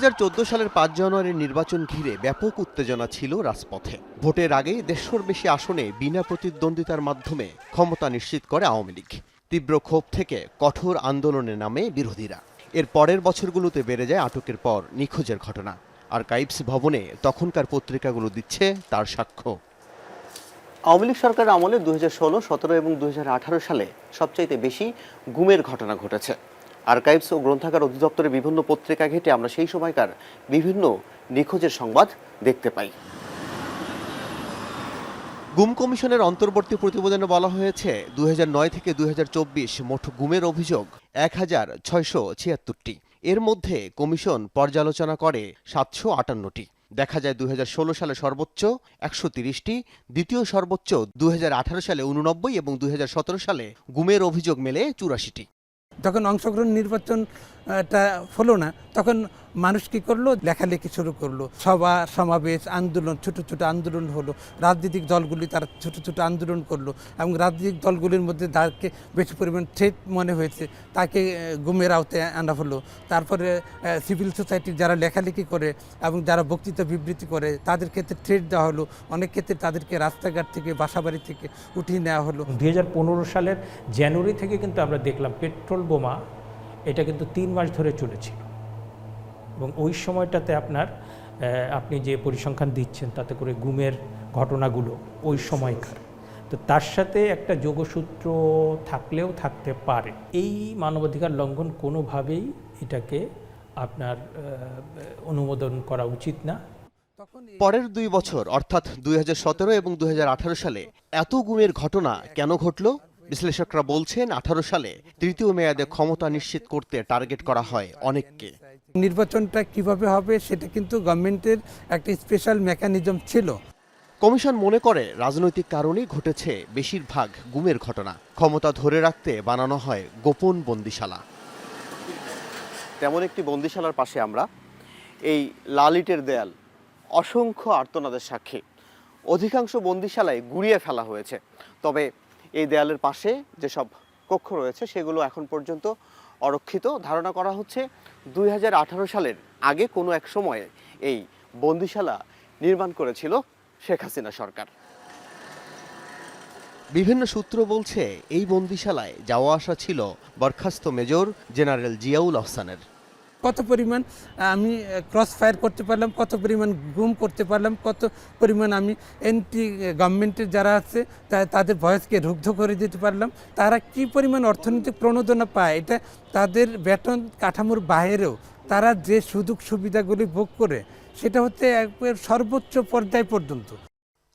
সালের পাঁচ জানুয়ারির নির্বাচন ঘিরে ব্যাপক উত্তেজনা ছিল রাজপথে। ভোটের আগেই দেড়শোর বেশি আসনে বিনা প্রতিদ্বন্দ্বিতার মাধ্যমে ক্ষমতা নিশ্চিত করে আওয়ামী লীগ। তীব্র ক্ষোভ থেকে কঠোর আন্দোলনে নামে বিরোধীরা। এর পরের বছরগুলোতে বেড়ে যায় আটকের পর নিখোঁজের ঘটনা। আর কাইপস ভবনে তখনকার পত্রিকাগুলো দিচ্ছে তার সাক্ষ্য। আওয়ামী লীগ সরকারের আমলে দু হাজার ষোলো, সতেরো এবং দুই হাজার আঠারো সালে সবচাইতে বেশি গুমের ঘটনা ঘটেছে। আর্কাইভস ও গ্রন্থাগার অধিদপ্তরের বিভিন্ন পত্রিকা ঘেটে আমরা সেই সময়কার বিভিন্ন নিখোঁজের সংবাদ দেখতে পাই। গুম কমিশনের অন্তর্বর্তী প্রতিবেদনে বলা হয়েছে দুই হাজার নয় থেকে দু মোট গুমের অভিযোগ এক হাজার ছয়শো ছিয়াত্তরটি। এর মধ্যে কমিশন পর্যালোচনা করে সাতশো আটান্নটি। দেখা যায় দুই হাজার ষোলো সালে সর্বোচ্চ একশো তিরিশটি, দ্বিতীয় সর্বোচ্চ দুই হাজার আঠারো সালে উননব্বই এবং দুই হাজার সতেরো সালে গুমের অভিযোগ মেলে চুরাশিটি। যখন অংশগ্রহণ নির্বাচনটা হলো না। তখন মানুষ কি করল? লেখালেখি শুরু করল। সভা, সমাবেশ, আন্দোলন, ছোট ছোট আন্দোলন হলো। রাজনৈতিক দলগুলি তারা ছোট ছোট আন্দোলন করল এবং রাজনৈতিক দলগুলির মধ্যে যাকে বেশি পরিমাণ থ্রেট মনে হয়েছে, তাকে গুমের আওতায় আনা হলো। তারপরে সিভিল সোসাইটির যারা লেখালেখি করে এবং যারা বক্তৃতা বিবৃতি করে, তাদের ক্ষেত্রে থ্রেট দেওয়া হলো। অনেক ক্ষেত্রে তাদেরকে রাস্তাঘাট থেকে, বাসাবাড়ি থেকে উঠিয়ে নেওয়া হলো। দু হাজার পনেরো সালের জানুয়ারি থেকে কিন্তু আমরা দেখলাম পেট্রোল বোমা এটা কিন্তু তিন মাস ধরে চলেছিল। এবং ওই সময়টাতে আপনার আপনি যে পরিসংখ্যান দিচ্ছেন তাতে করে গুমের ঘটনাগুলো ওই সময়কার। তো তার সাথে একটা যোগসূত্র থাকলেও থাকতে পারে। এই মানবাধিকার লঙ্ঘন কোনোভাবেই এটাকে আপনার অনুমোদন করা উচিত না। পরের দুই বছর, অর্থাৎ দুই হাজার সতেরো এবং দুই হাজার আঠারো সালে, এত গুমের ঘটনা কেন ঘটল? বিশ্লেষকরা বলছেন আঠারো সালে তৃতীয় মেয়াদে ক্ষমতা নিশ্চিত করতে টার্গেট করা হয় অনেককে। নির্বাচনটা কীভাবে হবে সেটা কিন্তু গভর্নমেন্টের একটা স্পেশাল মেকানিজম ছিল। কমিশন মনে করে রাজনৈতিক কারণেই ঘটেছে বেশিরভাগ গুমের ঘটনা। ক্ষমতা ধরে রাখতে বানানো হয় গোপন বন্দিশালা। তেমন একটি বন্দিশালার পাশে আমরা এই লালিটের দেয়াল অসংখ্য আর্তনাদের সাক্ষী। অধিকাংশ বন্দিশালায় গুড়িয়ে ফেলা হয়েছে। তবে এই দেয়ালের পাশে যেসব কক্ষ রয়েছে, সেগুলো এখন পর্যন্ত অরক্ষিত। ধারণা করা হচ্ছে দুই হাজার আঠারো সালের আগে কোনো এক সময়ে এই বন্দিশালা নির্মাণ করেছিল শেখ হাসিনা সরকার। বিভিন্ন সূত্র বলছে, এই বন্দিশালায় যাওয়া আসা ছিল বরখাস্ত মেজর জেনারেল জিয়াউল আহসানের। কত পরিমাণ আমি ক্রস ফায়ার করতে পারলাম, কত পরিমাণ গুম করতে পারলাম, কত পরিমাণ আমি এন্টি গভর্নমেন্টের যারা আছে তাদের ভয়েসকে রুগ্ধ করে দিতে পারলাম। তারা কি পরিমাণ অর্থনৈতিক প্রণোদনা পায়, এটা তাদের বেতন কাঠামোর বাইরেও, তারা যে সুযোগ সুবিধাগুলি ভোগ করে, সেটা হচ্ছে একবার সর্বোচ্চ পর্যায় পর্যন্ত।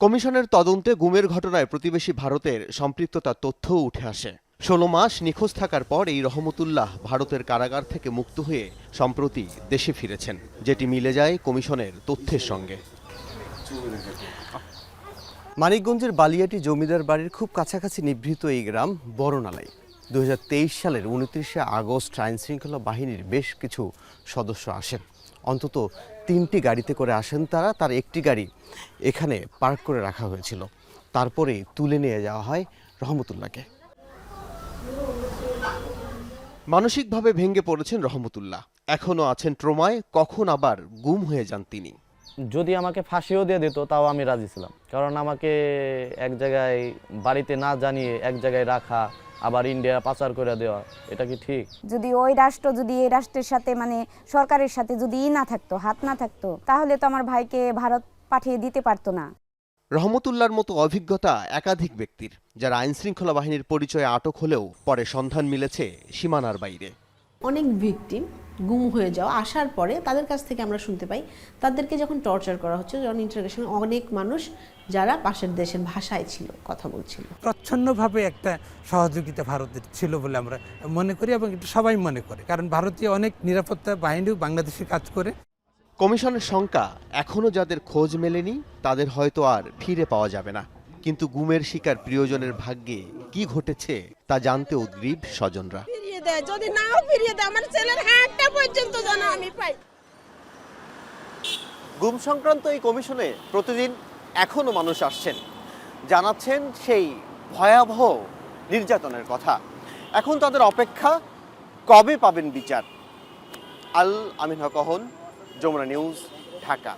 কমিশনের তদন্তে গুমের ঘটনায় প্রতিবেশী ভারতের সম্পৃক্ততার তথ্যও উঠে আসে। ষোলো মাস নিখোঁজ থাকার পর এই রহমতুল্লাহ ভারতের কারাগার থেকে মুক্ত হয়ে সম্প্রতি দেশে ফিরেছেন, যেটি মিলে যায় কমিশনের তথ্যের সঙ্গে। মানিকগঞ্জের বালিয়াটি জমিদার বাড়ির খুব কাছাকাছি নিভৃত এই গ্রাম বড়নালাই দু সালের উনত্রিশে আগস্ট আইন শৃঙ্খলা বাহিনীর বেশ কিছু সদস্য আসেন। অন্তত তিনটি গাড়িতে করে আসেন তারা, তার একটি গাড়ি এখানে পার্ক করে রাখা হয়েছিল। তারপরে তুলে নিয়ে যাওয়া হয় রহমতুল্লাহকে। মানসিকভাবে ভেঙে পড়েছেন রহমতুল্লাহ। এখনও আছেন ট্রোমায় কখন আবার গুম হয়ে যান তিনি? যদি আমাকে ফাঁসিও দিয়ে দিত তাও আমি রাজি ছিলাম। কারণ আমাকে এক জায়গায় বাড়িতে না জানিয়ে এক জায়গায় রাখা আবার ইন্ডিয়া পাচার করে দেওয়া এটা কি ঠিক? যদি ওই রাষ্ট্র যদি এই রাষ্ট্রের সাথে মানে সরকারের সাথে যদি ই না থাকতো হাত না থাকতো তাহলে তো আমার ভাইকে ভারত পাঠিয়ে দিতে পারতো না। রহমতুল্লাহর মতো অভিজ্ঞতা একাধিক ব্যক্তির যারা আইন শৃঙ্খলা বাহিনীর পরিচয়ে আটক হলেও পরে সন্ধান মিলেছে সীমানার বাইরে। অনেক ভিকটিম গুম হয়ে যাওয়া আসার পরে তাদের কাছ থেকে আমরা শুনতে পাই তাদেরকে যখন টর্চার করা হচ্ছে যখন ইন্টারগেশন অনেক মানুষ যারা পাশের দেশের ভাষায় ছিল কথা বলছিল। প্রচ্ছন্নভাবে একটা সহযোগিতা ভারতের ছিল বলে আমরা মনে করি এবং এটা সবাই মনে করে কারণ ভারতীয় অনেক নিরাপত্তা বাহিনীও বাংলাদেশে কাজ করে। কমিশনের শঙ্কা এখনও যাদের খোঁজ মেলেনি তাদের হয়তো আর ফিরে পাওয়া যাবে না। কিন্তু গুমের শিকার প্রিয়জনের ভাগ্যে কি ঘটেছে তা জানতে উদ্গ্রীব স্বজনরা। যদি নাও ফিরিয়ে দেয় আমার ছেলের হাতটা পর্যন্ত যেন আমি পাই। গুম সংক্রান্ত এই কমিশনে প্রতিদিন এখনও মানুষ আসছেন। জানাচ্ছেন সেই ভয়াবহ নির্যাতনের কথা। এখন তাদের অপেক্ষা কবে পাবেন বিচার? আল আমিন হকহন যমুনা নিউজ ঢাকা।